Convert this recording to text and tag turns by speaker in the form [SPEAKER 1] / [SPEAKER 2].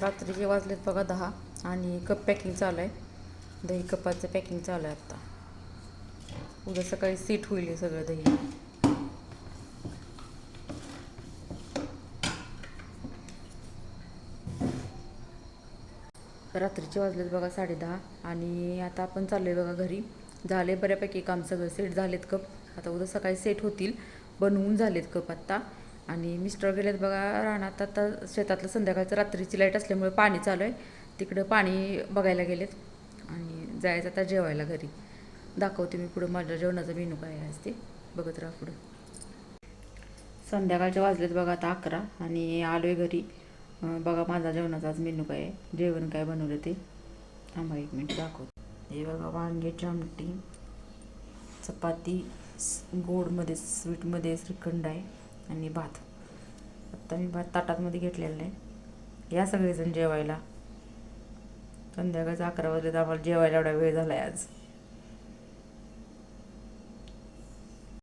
[SPEAKER 1] रात्रीचे वाजलेत बघा दहा आणि कप पॅकिंग चालू आहे. दही कपाचं पॅकिंग चालू आहे आत्ता उद्या सकाळी सीट होईल सगळं दही. रात्रीचे वाजलेत बघा साडे दहा आणि आता आपण चाललो आहे बघा घरी. झाले बऱ्यापैकी काम सगळं. सेट झालेत कप. आता उद्या सकाळी सेट होतील. बनवून झालेत कप आत्ता आणि मिस्टर गेलेत बघा राहणार आता शेतातलं संध्याकाळचं रात्रीची लाइट असल्यामुळे पाणी चालू आहे. तिकडं पाणी बघायला गेलेत. आणि जायचं आता जेवायला घरी. दाखवते मी पुढं माझ्या जेवणाचा मेनू काय आहे आज ते. बघत राहा पुढं. संध्याकाळच्या वाजलेत बघा आता अकरा आणि आलो आहे घरी बघा माझा जेवणाचा आज मेनू काय आहे. जेवण काय बनवलं ते. थांबा एक मिनिट दाखवते. हे बघा वांग्याची आमटी चपाती गोडमध्ये स्वीटमध्ये श्रीखंड आहे. आणि भात. आत्ता मी भात ताटातमध्ये घेतलेला आहे या सगळेजण जेवायला. संध्याकाळचं अकरा वाजले तर आम्हाला जेवायला एवढा वेळ झाला आहे आज.